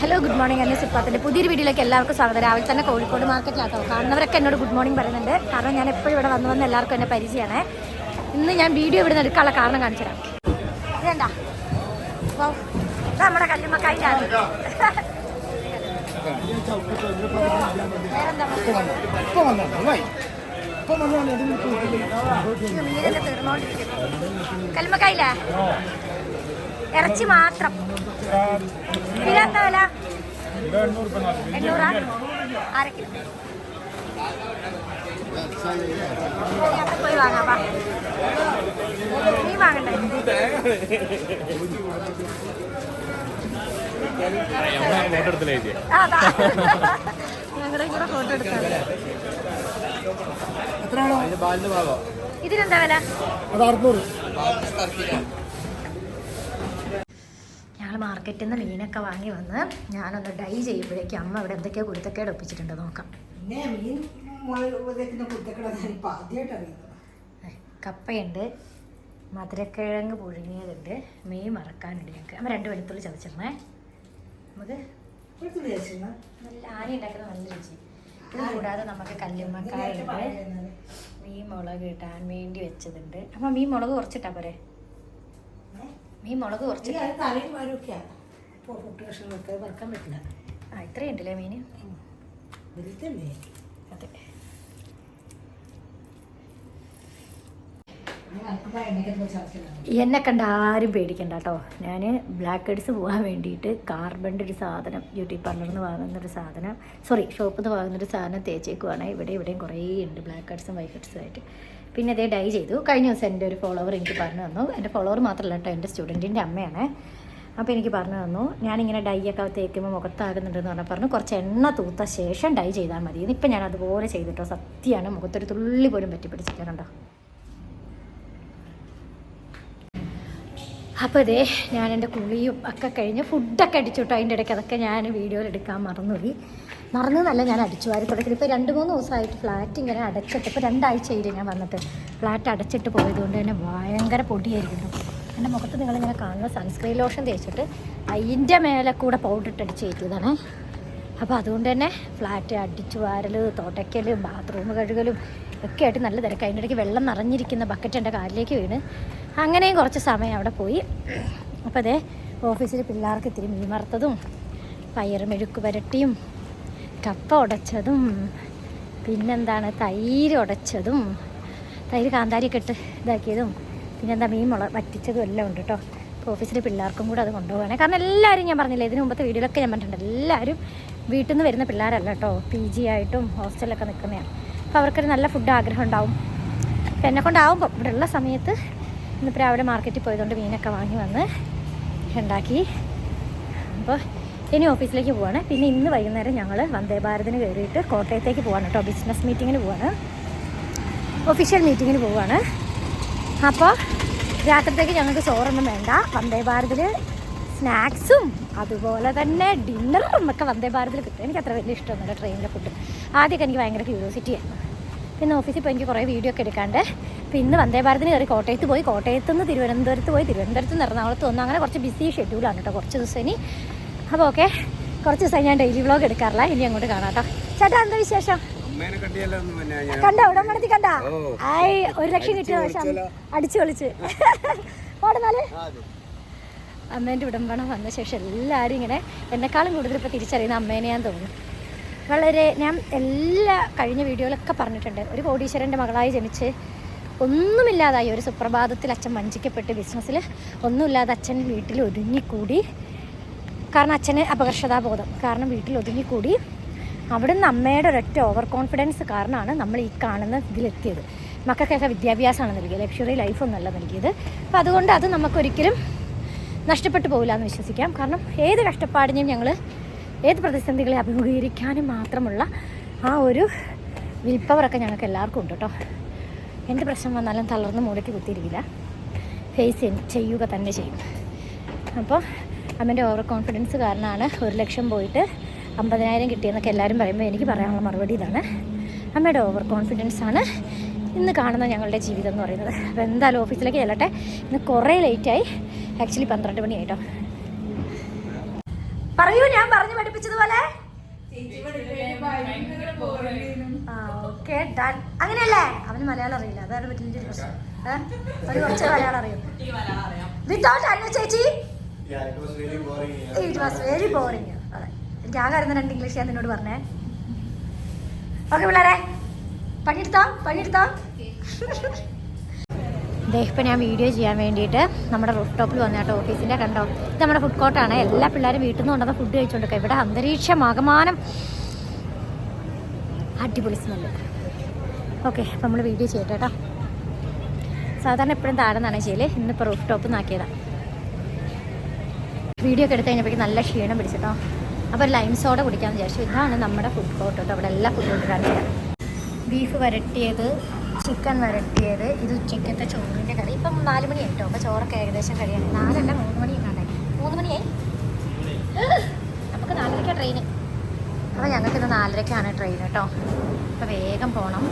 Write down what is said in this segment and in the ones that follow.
Hello good morning എന്നെ സിപ്പാത്തിന്റെ പുതിയൊരു വീഡിയോയിലേക്ക് എല്ലാവർക്കും സ്വാഗതം. രാവിലെ തന്നെ കോഴിക്കോട് മാർക്കറ്റിലാട്ടോ കാണുന്നവരൊക്കെ എന്നോട് ഗുഡ് മോർണിംഗ് പറയുന്നുണ്ട്. കാരണം ഞാൻ എപ്പോഴും ഇവിടെ വന്ന് വന്ന് എല്ലാവർക്കും എന്നെ പരിചയമാണ്. ഇന്ന് ഞാൻ വീഡിയോ ഇവിടെ നിന്ന് എടുക്കാനുള്ള കാരണം കാണിച്ചു തരാം. വേണ്ട നമ്മുടെ കല്ലുമ്മക്കായിട്ടാണ് വേറെന്താ? കല്ലുമ്മക്കായില്ലേ? ഇറച്ചി മാത്രം. ഇതിനെന്താ വില എണ്ണൂറാ. അര കിലോ. പോയി വാങ്ങാം. നീ വാങ്ങണ്ടേ? ആ, അതാ ഞങ്ങളുടെ കൂടെ ഫോട്ടോ എടുക്കാം ഇതിനെന്താ വില? അത് അറുന്നൂറ്. ഞങ്ങൾ മാർക്കറ്റിൽ നിന്ന് മീനൊക്കെ വാങ്ങി വന്ന് ഞാനൊന്ന് ഡൈ ചെയ്യുമ്പോഴേക്കും അമ്മ അവിടെ എന്തൊക്കെയോ കുരുത്തക്കേട് ഒപ്പിച്ചിട്ടുണ്ട് നോക്കാം. കപ്പയുണ്ട് മധുരക്കിഴങ്ങ് പുഴുങ്ങിയതുണ്ട് മീൻ മറക്കാനുണ്ട് ഞങ്ങൾക്ക് അമ്മ രണ്ട് വെളുത്തുള്ളി ചതച്ചിരുന്നേ നമുക്ക് നല്ല ആന ഉണ്ടാക്കുന്ന നല്ല രുചി. ഇത് കൂടാതെ നമുക്ക് കല്ലുമ്മക്കായുണ്ട് മീൻ മുളക് ഇടാൻ വേണ്ടി വെച്ചതുണ്ട്. അപ്പം മീൻ മുളക് കുറച്ചിട്ടാ പോരെ? മീൻ മുളക് കുറച്ച് അത് തലയും വാരൊക്കെയാണ് ഇപ്പോൾ ഫുഡ് കഷ്ണങ്ങളൊക്കെ വറുക്കാൻ പറ്റില്ല. ആ ഇത്രയുണ്ടല്ലേ മീൻ വലുതല്ലേ അതെ. എന്നെ കണ്ട ആരും പേടിക്കണ്ട കേട്ടോ. ഞാൻ ബ്ലാക്ക് ഹെഡ്സ് പോകാൻ വേണ്ടിയിട്ട് കാർബണിന്റെ ഒരു സാധനം ബ്യൂട്ടി പാർലറിൽ നിന്ന് വാങ്ങുന്നൊരു സാധനം സോറി ഷോപ്പിൽ നിന്ന് വാങ്ങുന്നൊരു സാധനം തേച്ചേക്കുവാണ്. ഇവിടെ ഇവിടെയും കുറേ ഉണ്ട് ബ്ലാക്ക് ഹെഡ്സും വൈറ്റ് ഹെഡ്സും ആയിട്ട്. പിന്നെ അതേ ഡൈ ചെയ്തു. കഴിഞ്ഞ ദിവസം എന്റെ ഒരു ഫോളോവർ എനിക്ക് പറഞ്ഞു തന്നു. എന്റെ ഫോളോവർ മാത്രമല്ല കേട്ടോ എന്റെ സ്റ്റുഡന്റിന്റെ അമ്മയാണ്. അപ്പോൾ എനിക്ക് പറഞ്ഞു തന്നു ഞാനിങ്ങനെ ഡൈ ഒക്കെ തേക്കുമ്പോൾ മുഖത്താകുന്നുണ്ടെന്ന് പറഞ്ഞാൽ പറഞ്ഞു കുറച്ച് എണ്ണ തൂത്ത ശേഷം ഡൈ ചെയ്താൽ മതി. ഇപ്പം ഞാൻ അതുപോലെ ചെയ്തിട്ടോ. സത്യമാണ് മുഖത്തൊരു തുള്ളി പോലും പറ്റി പിടിച്ചിട്ടുണ്ടോ അപ്പോൾ അതെ ഞാൻ എന്റെ കുളിയും ഒക്കെ കഴിഞ്ഞ് ഫുഡൊക്കെ അടിച്ചു കേട്ടോ. അതിന്റെ ഇടയ്ക്ക് അതൊക്കെ ഞാൻ വീഡിയോയിൽ എടുക്കാൻ മറന്നുപോയി. മറന്നതല്ല ഞാൻ അടിച്ചു വാരി തുടക്കി ഇപ്പോൾ രണ്ട് മൂന്ന് ദിവസമായിട്ട് ഫ്ലാറ്റ് ഇങ്ങനെ അടച്ചിട്ട് ഇപ്പോൾ രണ്ടാഴ്ചയില്ലേ ഞാൻ വന്നിട്ട് ഫ്ലാറ്റ് അടച്ചിട്ട് പോയതുകൊണ്ട് തന്നെ ഭയങ്കര പൊടിയായിരിക്കുന്നു. എന്റെ മുഖത്ത് നിങ്ങളിങ്ങനെ കാണുന്ന സൺസ്ക്രീൻ ലോഷൻ തേച്ചിട്ട് അതിന്റെ മേലെ കൂടെ പൗഡർ ഇട്ട് അടിച്ച് കയറ്റിയതാണ്. അപ്പോൾ അതുകൊണ്ട് തന്നെ ഫ്ലാറ്റ് അടിച്ചു വാരൽ തോട്ടയ്ക്കൽ ബാത്റൂം കഴുകലും ഒക്കെ ആയിട്ട് നല്ല തിരക്ക്. അതിന്റെ ഇടയ്ക്ക് വെള്ളം നിറഞ്ഞിരിക്കുന്ന ബക്കറ്റ് എന്റെ കാലിലേക്ക് വീണ്. അങ്ങനെയും കുറച്ച് സമയം അവിടെ പോയി. അപ്പോൾ അതേ ഓഫീസിൽ പിള്ളേർക്ക് ഇത്തിരി മീൻ വറുത്തതും പയർ മെഴുക്ക് പുരട്ടിയും കപ്പ ഉടച്ചതും പിന്നെന്താണ് തൈര് ഉടച്ചതും. തൈര് കാന്താരി കെട്ട് ഇതാക്കിയതും പിന്നെന്താ മീൻ മുള വറ്റിച്ചതും എല്ലാം ഉണ്ട് കേട്ടോ അപ്പോൾ ഓഫീസിലെ പിള്ളേർക്കും കൂടെ അത് കൊണ്ടുപോകാനേ കാരണം എല്ലാവരും ഞാൻ പറഞ്ഞില്ലേ ഇതിന് മുമ്പത്തെ വീഡിയോയിലൊക്കെ ഞാൻ പറഞ്ഞിട്ടുണ്ട്. എല്ലാവരും വീട്ടിൽ നിന്ന് വരുന്ന പിള്ളേരല്ല കേട്ടോ പി ജി ആയിട്ടും ഹോസ്റ്റലിലൊക്കെ നിൽക്കുന്നതാണ് അപ്പോൾ അവർക്കൊരു നല്ല ഫുഡ് ആഗ്രഹം ഉണ്ടാവും. അപ്പോൾ എന്നെ കൊണ്ടാവുമ്പോൾ ഇവിടെ ഉള്ള സമയത്ത് ഇന്നിപ്പോൾ രാവിലെ മാർക്കറ്റിൽ പോയതുകൊണ്ട് മീനൊക്കെ വാങ്ങി വന്ന് ഉണ്ടാക്കി. അപ്പോൾ ഇനി ഓഫീസിലേക്ക് പോവാണ്. പിന്നെ ഇന്ന് വൈകുന്നേരം ഞങ്ങൾ വന്ദേ ഭാരതിന് കയറിയിട്ട് കോട്ടയത്തേക്ക് പോവാണ് കേട്ടോ. ബിസിനസ് മീറ്റിങ്ങിന് പോവാണ്. ഒഫീഷ്യൽ മീറ്റിങ്ങിന് പോവാണ്. അപ്പോൾ രാത്രിത്തേക്ക് ഞങ്ങൾക്ക് ചോറൊന്നും വേണ്ട. വന്ദേ ഭാരതിൽ സ്നാക്സും അതുപോലെ തന്നെ ഡിന്നറും ഒക്കെ വന്ദേ ഭാരതിൽ കിട്ടും. എനിക്ക് അത്ര വലിയ ഇഷ്ടമൊന്നുമില്ല ട്രെയിനിലെ ഫുഡ് ആദ്യമൊക്കെ എനിക്ക് ഭയങ്കര ക്യൂരിയോസിറ്റി ആയിരുന്നു. പിന്നെ ഓഫീസിൽ പോയി എനിക്ക് കുറേ വീഡിയോ ഒക്കെ എടുക്കാണ്ട്. ഇന്ന് വന്ദേ ഭാരതിന് കയറി കോട്ടയത്ത് പോയി. കോട്ടയത്ത് നിന്ന് തിരുവനന്തപുരത്ത് പോയി. തിരുവനന്തപുരത്ത് നിന്ന് എറണാകുളത്ത് വന്നു അങ്ങനെ കുറച്ച് ബിസി ഷെഡ്യൂളാണ് കേട്ടോ. കുറച്ച് ദിവസം ഇനി അപ്പോൾ ഓക്കെ കുറച്ച് ദിവസമായി ഞാൻ ഡെയിലി വ്ളോഗ് എടുക്കാറില്ല. ഇനി അങ്ങോട്ട് കാണാം കേട്ടോ ചേട്ടാ എന്താ വിശേഷം? കണ്ടോ? ഉടമ്പണത്തി കണ്ട? ആയി ഒരു ലക്ഷം കിട്ടിയ? പക്ഷെ അടിച്ചു പൊളിച്ച്. പാടുന്നാൽ അമ്മേന്റെ ഉടമ്പണം വന്ന ശേഷം എല്ലാവരും ഇങ്ങനെ എന്നെക്കാളും കൂടുതൽ ഇപ്പോൾ തിരിച്ചറിയുന്ന അമ്മേനെ ഞാൻ തോന്നുന്നു. വളരെ ഞാൻ എല്ലാ കഴിഞ്ഞ വീഡിയോയിലൊക്കെ പറഞ്ഞിട്ടുണ്ട്. ഒരു കോടീശ്വരന്റെ മകളായി ജനിച്ച് ഒന്നുമില്ലാതായി. ഒരു സുപ്രഭാതത്തിൽ അച്ഛൻ വഞ്ചിക്കപ്പെട്ട് ബിസിനസ്സിൽ ഒന്നുമില്ലാതെ അച്ഛൻ വീട്ടിൽ ഒതുങ്ങിക്കൂടി കാരണം അച്ഛന് അപകർഷതാബോധം. കാരണം വീട്ടിൽ ഒതുങ്ങിക്കൂടി. അവിടുന്ന് അമ്മയുടെ ഒരൊറ്റ ഓവർ കോൺഫിഡൻസ് കാരണമാണ് നമ്മൾ ഈ കാണുന്ന ഇതിലെത്തിയത്. മക്കൾക്കൊക്കെ വിദ്യാഭ്യാസമാണ് നൽകിയത്. ലക്ഷറി ലൈഫൊന്നുമല്ല നൽകിയത്. അപ്പോൾ അതുകൊണ്ട് അത് നമുക്കൊരിക്കലും നഷ്ടപ്പെട്ടു പോകില്ല എന്ന് വിശ്വസിക്കാം. കാരണം ഏത് കഷ്ടപ്പാടിനെയും ഞങ്ങൾ ഏത് പ്രതിസന്ധികളെ അഭിമുഖീകരിക്കാനും മാത്രമുള്ള ആ ഒരു വിൽ പവറൊക്കെ ഞങ്ങൾക്ക് എല്ലാവർക്കും ഉണ്ട് കേട്ടോ. എന്ത് പ്രശ്നം വന്നാലും തളർന്ന് മൂലയ്ക്ക് കുത്തിയിരിക്കില്ല. ഫേസ് ചെയ്യുക തന്നെ ചെയ്യും. അപ്പോൾ അമ്മന്റെ ഓവർ കോൺഫിഡൻസ് കാരണമാണ് ഒരു ലക്ഷം പോയിട്ട് അമ്പതിനായിരം കിട്ടിയെന്നൊക്കെ എല്ലാവരും പറയുമ്പോൾ എനിക്ക് പറയാനുള്ള മറുപടി ഇതാണ്. അമ്മയുടെ ഓവർ കോൺഫിഡൻസ് ആണ് ഇന്ന് കാണുന്ന ഞങ്ങളുടെ ജീവിതം എന്ന് പറയുന്നത്. അപ്പോൾ എന്തായാലും ഓഫീസിലേക്ക് ചെല്ലട്ടെ. ഇന്ന് കുറേ ലേറ്റായി ആക്ച്വലി പന്ത്രണ്ട് മണി ആയിട്ടോ. പറയൂ ഞാൻ പറഞ്ഞു പഠിപ്പിച്ചതുപോലെ? അങ്ങനെയല്ലേ? അവന് മലയാളം അറിയില്ല. അതാണ് പറ്റിയ പ്രശ്നം. കുറച്ച് മലയാളം അറിയും. വിത്തൗട്ട് ചേച്ചി? ഇറ്റ് വാസ് വെരി ബോറിങ് അതെ എനിക്ക് ആകെ അറിയുന്ന രണ്ട് ഇംഗ്ലീഷ് ഞാൻ നിന്നോട് പറഞ്ഞേ. ഓക്കെ പിള്ളേരെ. പണിയെടുത്തോ? പണിയെടുത്തോ? ഇപ്പം ഞാൻ വീഡിയോ ചെയ്യാൻ വേണ്ടിയിട്ട് നമ്മുടെ റൂഫ് ടോപ്പിൽ വന്ന കേട്ടോ ഓഫീസിന്റെ കണ്ടോ? ഇത് നമ്മുടെ ഫുഡ് കോർട്ടാണ് എല്ലാ പിള്ളേരും വീട്ടിൽ നിന്ന് കൊണ്ടുവന്ന ഫുഡ് കഴിച്ചുകൊണ്ടിരിക്കുക ഇവിടെ അന്തരീക്ഷം ആകമാനം അടിപൊളി സ്മെല്ല് ഓക്കെ അപ്പം നമ്മൾ വീഡിയോ ചെയ്യട്ടെ കേട്ടോ. സാധാരണ എപ്പോഴും താഴെ നിന്നാണ് ഇന്നിപ്പോൾ റൂഫ് ടോപ്പ് നാക്കിയതാണ് വീഡിയോ ഒക്കെ എടുത്ത് നല്ല ക്ഷീണം പിടിച്ചിട്ടോ അപ്പോൾ ലൈം സോഡ കുടിക്കാമെന്ന് വിചാരിച്ചു. ഇതാണ് നമ്മുടെ ഫുഡ് കോർട്ട് കേട്ടോ അവിടെ എല്ലാ ഫുഡ് ഫുഡും കാണിച്ചു ബീഫ് വരട്ടിയത് ചിക്കൻ വരട്ടിയത് ഇത് ഉച്ചക്കത്തെ ചോറിന്റെ കറി. ഇപ്പം നാല് മണി ആയിട്ടോ. അപ്പോൾ ചോറൊക്കെ ഏകദേശം കഴിയാണ് നാലല്ല മൂന്ന് മണി ഉണ്ടായി മൂന്ന് മണിയായി നമുക്ക് നാലരയ്ക്കാണ് ട്രെയിൻ അപ്പോൾ ഞങ്ങൾക്ക് ഇന്ന് നാലരയ്ക്കാണ് ട്രെയിൻ കേട്ടോ അപ്പോൾ വേഗം പോകണം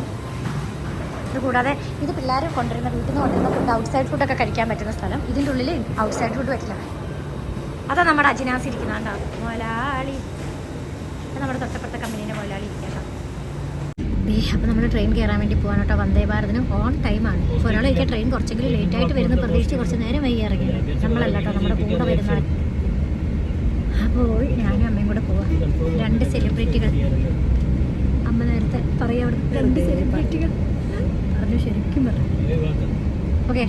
ഇത് കൂടാതെ ഇത് പിള്ളേർ കൊണ്ടുവരുന്ന വീട്ടിൽ നിന്ന് കൊണ്ടുവരുന്ന ഫുഡ് ഔട്ട്സൈഡ് ഫുഡൊക്കെ കഴിക്കാൻ പറ്റുന്ന സ്ഥലം. ഇതിന്റെ ഉള്ളിൽ ഔട്ട്സൈഡ് ഫുഡ് പറ്റില്ല. അതാ നമ്മുടെ അജിനാസ് ഇരിക്കുന്നുണ്ടോ മുതലാളി നമ്മുടെ തൊട്ടപ്പുറത്തെ കമ്പനീന്റെ മുതലാളി ഇരിക്കട്ടോ ദേ നമ്മൾ ട്രെയിൻ കയറാൻ വേണ്ടി പോകാൻ കേട്ടോ. വന്ദേ ഭാരതിന് ഓൺ ടൈമാണ് അപ്പോൾ ഒരാൾ കഴിക്കാൻ ട്രെയിൻ കുറച്ചെങ്കിലും ലേറ്റ് ആയിട്ട് വരുന്ന. പ്രതീക്ഷിച്ച് കുറച്ച് നേരം വൈകി ഇറങ്ങി. നമ്മളല്ല കേട്ടോ നമ്മുടെ കൂടെ വരുന്ന അപ്പോൾ ഞാനും അമ്മയും കൂടെ പോവാം. രണ്ട് സെലിബ്രിറ്റികൾ അമ്മ നേരത്തെ പറയാം അവിടെ രണ്ട് സെലിബ്രിറ്റികൾ പറഞ്ഞു ശരിക്കും പറഞ്ഞു. ഓക്കെ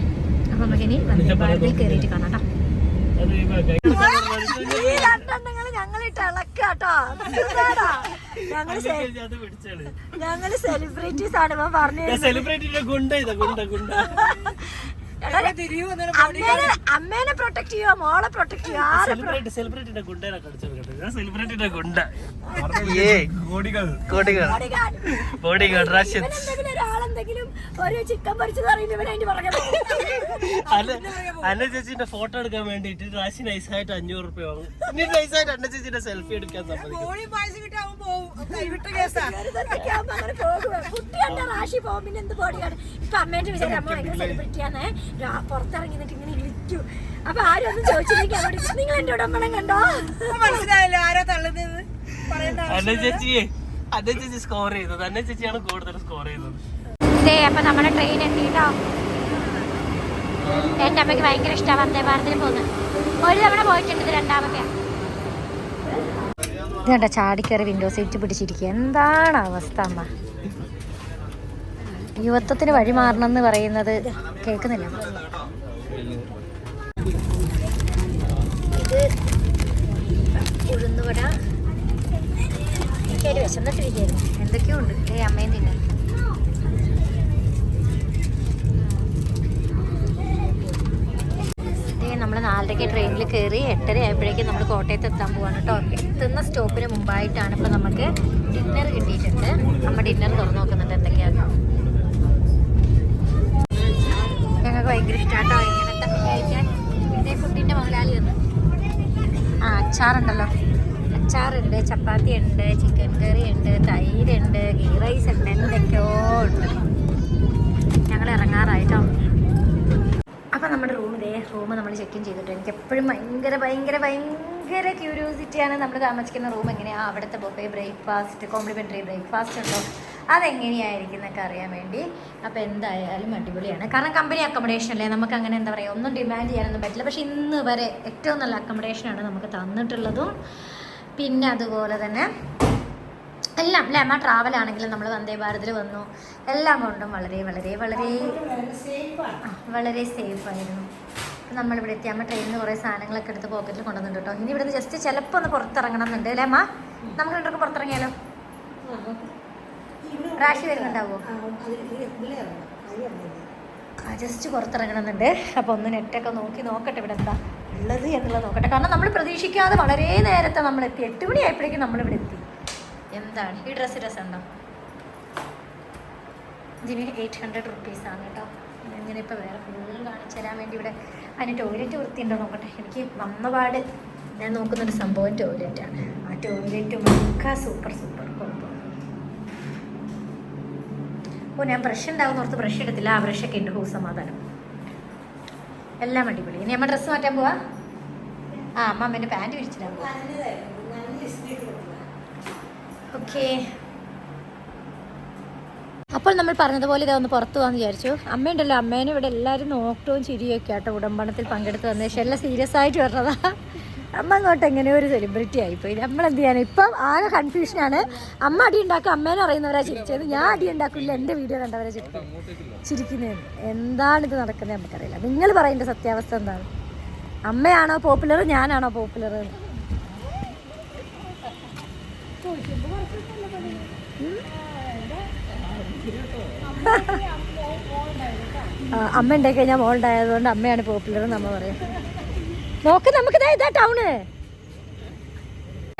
അപ്പം നമുക്കിനി വന്ദേ ഭാരതിൽ കയറിയിട്ട് കാണാം കേട്ടോ. ഈ രണ്ടെണ്ണങ്ങൾ ഞങ്ങൾ ഇളക്കാട്ടോ ഞങ്ങൾ ഞങ്ങൾ സെലിബ്രിറ്റീസ് ആണ്. ഇവൻ പറഞ്ഞു സെലിബ്രിറ്റിയുടെ ഗുണ്ട ഇതാ ഗുണ്ട ഗുണ്ട. അമ്മേനെ പ്രൊട്ടക്ട് ചെയ്യുക മോളെ പ്രൊട്ടക്ട് ചെയ്യുക ഒരു ചിക്കൻ പൊരിച്ചത്. അന്ന ചേച്ചിന്റെ ഫോട്ടോ എടുക്കാൻ വേണ്ടിട്ട് റാശി നൈസായിട്ട് അഞ്ഞൂറ് റുപ്യ വാങ്ങും. നൈസായിട്ട് അന്ന ചേച്ചിന്റെ സെൽഫി എടുക്കാൻ സമ്മതിക്കും. കോഴി പായസം കിട്ടാവും പോവും കൈവിട്ട കേസാ ഇതൊക്കെ ആവുമ്പോ അങ്ങനെ പോകും. കുട്ടി കണ്ട റാശി പോകും പിന്നെ എന്ത് ബോഡിയാണ് ഇപ്പൊ അമ്മേന്റെ വിചാരം അമ്മ ഭയങ്കര സെലിബ്രിറ്റിയാണ് പുറത്തിറങ്ങി നിന്നിട്ട് ഇങ്ങനെ ഇരിക്കും. അപ്പൊ ആരും ഒന്നും ചോദിച്ചില്ലെങ്കിൽ അവിടെ നിങ്ങൾ എന്റെ ഉടമ്പണം കണ്ടോ? മനസ്സിലായില്ല? ആരാ തള്ളുന്നത്? ചേച്ചി സ്കോർ ചെയ്തത് അന്ന ചേച്ചിയാണ് കൂടുതൽ സ്കോർ ചെയ്തത് അപ്പൊ നമ്മുടെ ട്രെയിൻ എത്തിട്ടോ? എന്റെ അമ്മയ്ക്ക് ഭയങ്കര ഇഷ്ടമാണ് വന്ദേ ഭാരതിൽ പോകുന്നത് ഒരു തവണ പോയിട്ടുണ്ട് ഇത് രണ്ടാമത്തെ. ഇതുണ്ട ചാടിക്കറി വിൻഡോ സീറ്റ് പിടിച്ചിരിക്കുക എന്താണ് അവസ്ഥ അമ്മ? യുവത്വത്തിന് വഴി മാറണം എന്ന് പറയുന്നത് കേൾക്കുന്നില്ല. ഇത് ഉഴുന്നുവട. എനിക്കൊരു വിശന്നിട്ടിരിക്കുന്നു എന്തൊക്കെയോ ഉണ്ട് ഏ അമ്മയും തിന്നെ നമ്മൾ നാലരയ്ക്ക് ട്രെയിനിൽ കയറി എട്ടര ആയപ്പോഴേക്കും നമ്മൾ കോട്ടയത്ത് എത്താൻ പോവാണ് കേട്ടോ. എത്തുന്ന സ്റ്റോപ്പിന് മുമ്പായിട്ടാണ് ഇപ്പോൾ നമുക്ക് ഡിന്നർ കിട്ടിയിട്ടുണ്ട്. അമ്മ ഡിന്നർ തുറന്നു നോക്കുന്നുണ്ട് എന്തൊക്കെയാണ് ഭയങ്കര ഇഷ്ടമാട്ടോ ഇങ്ങനത്തെ ഫുഡിന്റെ മുതലാളി ഒന്ന് ആ അച്ചാറുണ്ടല്ലോ. അച്ചാറുണ്ട് ചപ്പാത്തി ഉണ്ട് ചിക്കൻ കറി ഉണ്ട് തൈരുണ്ട് ഗീ റൈസ് ഉണ്ട് എന്തൊക്കെയോ ഉണ്ട്. ഞങ്ങൾ ഇറങ്ങാറായിട്ടോ. അപ്പം നമ്മുടെ റൂം ഇതേ റൂം നമ്മൾ ചെക്ക് ഇൻ ചെയ്തിട്ട് എനിക്ക് എപ്പോഴും ഭയങ്കര ഭയങ്കര ഭയങ്കര ക്യൂരിയോസിറ്റിയാണ് നമ്മൾ താമസിക്കുന്ന റൂം എങ്ങനെയാണ് അവിടുത്തെ ബൊഫേ ബ്രേക്ക്ഫാസ്റ്റ് കോംപ്ലിമെന്ററി ബ്രേക്ക്ഫാസ്റ്റ് ഉണ്ടോ? അതെങ്ങനെയായിരിക്കും അറിയാൻ വേണ്ടി. അപ്പോൾ എന്തായാലും അടിപൊളിയാണ്. കാരണം കമ്പനി അക്കോമഡേഷൻ അല്ലേ? നമുക്ക് അങ്ങനെ എന്താ പറയുക ഒന്നും ഡിമാൻഡ് ചെയ്യാനൊന്നും പറ്റില്ല. പക്ഷേ ഇന്ന് വരെ ഏറ്റവും നല്ല അക്കോമഡേഷനാണ് നമുക്ക് തന്നിട്ടുള്ളതും. പിന്നെ അതുപോലെ തന്നെ എല്ലാം അല്ലേ? അമ്മ ട്രാവൽ ആണെങ്കിലും നമ്മൾ വന്ദേ ഭാരതിൽ വന്നു. എല്ലാം കൊണ്ടും വളരെ വളരെ വളരെ വളരെ സേഫ് ആയിരുന്നു. അപ്പം നമ്മളിവിടെ എത്തി. അമ്മ ട്രെയിനിൽ നിന്ന് കുറേ സാധനങ്ങളൊക്കെ എടുത്ത് പോക്കറ്റിൽ കൊണ്ടുവന്നിട്ട് കേട്ടോ ഇനി ഇവിടുന്ന് ജസ്റ്റ് ചിലപ്പോൾ ഒന്ന് പുറത്തിറങ്ങണം എന്നുണ്ട്. അല്ലേ അമ്മ? നമുക്ക് രണ്ടൊക്കെ പുറത്തിറങ്ങിയാലോ? റാഷി വരുന്നുണ്ടാവോ? ആ ജസ്റ്റ് പുറത്തിറങ്ങണമെന്നുണ്ട്. അപ്പൊ അപ്പോൾ ഒന്ന് നെറ്റൊക്കെ നോക്കി നോക്കട്ടെ ഇവിടെ എന്താ ഉള്ളത് എന്നുള്ളത് നോക്കട്ടെ. കാരണം നമ്മൾ പ്രതീക്ഷിക്കാതെ വളരെ നേരത്തെ നമ്മൾ എത്തി. എട്ട് മണി ആയപ്പോഴേക്കും നമ്മളിവിടെ എത്തി. എന്താണ്? ഈ ഡ്രസ്സ് ഉണ്ടോ? ഇതിന് എയ്റ്റ് ഹൺഡ്രഡ് റുപ്പീസാണ് കേട്ടോ. ഇങ്ങനെ ഇപ്പോൾ വേറെ ഫുൾ കാണിച്ചു തരാൻ വേണ്ടി ഇവിടെ അതിന് ടോയ്ലറ്റ് വൃത്തിയുണ്ടോ നോക്കട്ടെ. എനിക്ക് വന്നപാട് ഞാൻ നോക്കുന്നൊരു സംഭവം ടോയ്ലറ്റാണ് ആ ടോയ്ലറ്റും ഒക്കെ സൂപ്പർ സൂപ്പർ കുഴപ്പം ഓ ഞാൻ ബ്രഷ് ഉണ്ടാവും ഓർത്ത് ബ്രഷ് എടുത്തില്ല. ആ ബ്രഷൊക്കെ ഉണ്ട് ഹോ സമാധാനം. എല്ലാം അടിപൊളി. ഇനി അമ്മ ഡ്രസ്സ് മാറ്റാൻ പോവാ? ആ അമ്മ അമ്മേന്റെ പാന്റ് വിരിച്ചിടാൻ പോവാ. ഓക്കേ അപ്പോൾ നമ്മൾ പറഞ്ഞതുപോലെ ഇതൊന്ന് പുറത്തു വന്ന് വിചാരിച്ചു. അമ്മയുണ്ടല്ലോ അമ്മേനെ ഇവിടെ എല്ലാവരും നോട്ടവും ചിരിയൊക്കെ ആട്ടോ. ഉടമ്പണത്തിൽ പങ്കെടുത്ത് വന്നേഷം എല്ലാം സീരിയസ് ആയിട്ട് വരണതാ. അമ്മ അങ്ങോട്ട് എങ്ങനെ ഒരു സെലിബ്രിറ്റി ആയിപ്പോയി? നമ്മൾ എന്ത് ചെയ്യാൻ ഇപ്പം ആകെ കൺഫ്യൂഷനാണ് അമ്മ അടി ഉണ്ടാക്കും അമ്മേനെ അറിയുന്നവരാ ചിരിച്ചത്. ഞാൻ അടി ഉണ്ടാക്കില്ല എന്റെ വീഡിയോ കണ്ടവരെ ചിരിക്കും ചിരിക്കുന്നത് എന്താണിത് നടക്കുന്നത് നമുക്കറിയില്ല. നിങ്ങൾ പറയേണ്ട സത്യാവസ്ഥ എന്താണ്? അമ്മയാണോ പോപ്പുലർ ഞാനാണോ പോപ്പുലർ അമ്മ ഉണ്ടായി കഴിഞ്ഞാൽ മോളുണ്ടായതുകൊണ്ട് അമ്മയാണ് പോപ്പുലർ എന്ന് അമ്മ പറയും. നോക്ക് നമുക്ക് ദേ ഇതാ ടൗണ്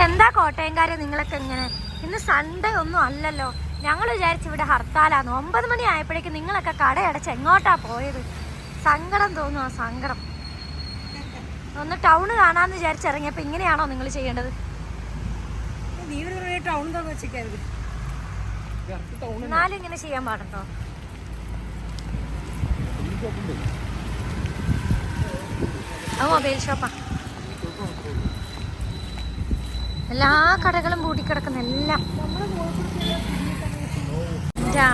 എന്താ കോട്ടയംകാരെ നിങ്ങളൊക്കെ ഇങ്ങനെ? ഇന്ന് സൺഡേ ഒന്നും അല്ലല്ലോ. ഞങ്ങൾ വിചാരിച്ചു ഇവിടെ ഹർത്താലാന്ന്. ഒമ്പത് മണി ആയപ്പോഴേക്കും നിങ്ങളൊക്കെ കടയടച്ച് എങ്ങോട്ടാ പോയത്? സങ്കടം ആ സങ്കടം. ഒന്ന് ടൗണ് കാണാന്ന് വിചാരിച്ചിറങ്ങിയപ്പോ ഇങ്ങനെയാണോ നിങ്ങൾ ചെയ്യേണ്ടത്? എന്നാലും ഇങ്ങനെ ചെയ്യാൻ പാടുണ്ടോ? ആ മൊബൈൽ ഷോപ്പാ എല്ലാ കടകളും പൂട്ടിക്കിടക്കുന്ന എല്ലാം.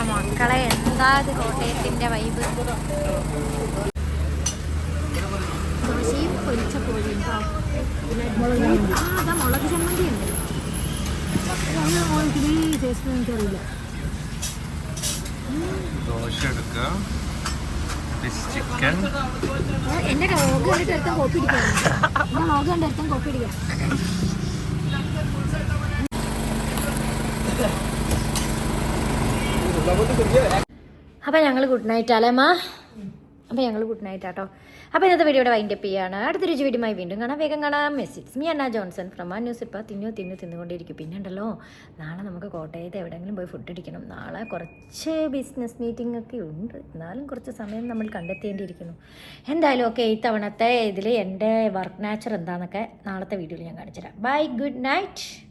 മക്കളെ എന്താ ഇത് കോട്ടയത്തിന്റെ വൈബ് ദോശയും പൊരിച്ച കോഴിയും അതാ മുളക് ചമ്മന്തി ഉണ്ട്. എനിക്കറിയില്ല ദോശ എടുക്കുക ചിക്കൻ എന്റെ ലോഗ് കണ്ടിട്ട് കോപ്പി എന്റെ ലോഗ് കണ്ട് ഒരുത്തൻ കോപ്പി അടിക്കാം അപ്പം ഞങ്ങൾ ഗുഡ് നൈറ്റ് അല്ലേമ്മ അപ്പം ഞങ്ങൾ ഗുഡ് നൈറ്റ് ആട്ടോ. അപ്പോൾ ഇന്നത്തെ വീഡിയോ വൈൻഡ് അപ്പ് ചെയ്യാണ്. അടുത്തൊരു വീഡിയോയുമായി വീണ്ടും കാണാം. വേഗം കാണാം. മെസ്സിറ്റ്സ് me Anna Johnson from a news ഇപ്പോൾ തിന്നു തിന്നു തിന്നുകൊണ്ടിരിക്കും. പിന്നെ ഉണ്ടല്ലോ നാളെ നമുക്ക് കോട്ടയത്ത് എവിടെയെങ്കിലും പോയി ഫുഡ് അടിക്കണം. നാളെ കുറച്ച് ബിസിനസ് മീറ്റിംഗ് ഒക്കെ ഉണ്ട്. എന്നാലും കുറച്ച് സമയം നമ്മൾ കണ്ടെത്തേണ്ടിയിരിക്കുന്നു. എന്തായാലും ഓക്കെ ഇത്തവണത്തെ ഇതിൽ എന്റെ വർക്ക് നാച്ചർ എന്താണെന്നൊക്കെ നാളത്തെ വീഡിയോയിൽ ഞാൻ കാണിച്ചുതരാം. Bye good night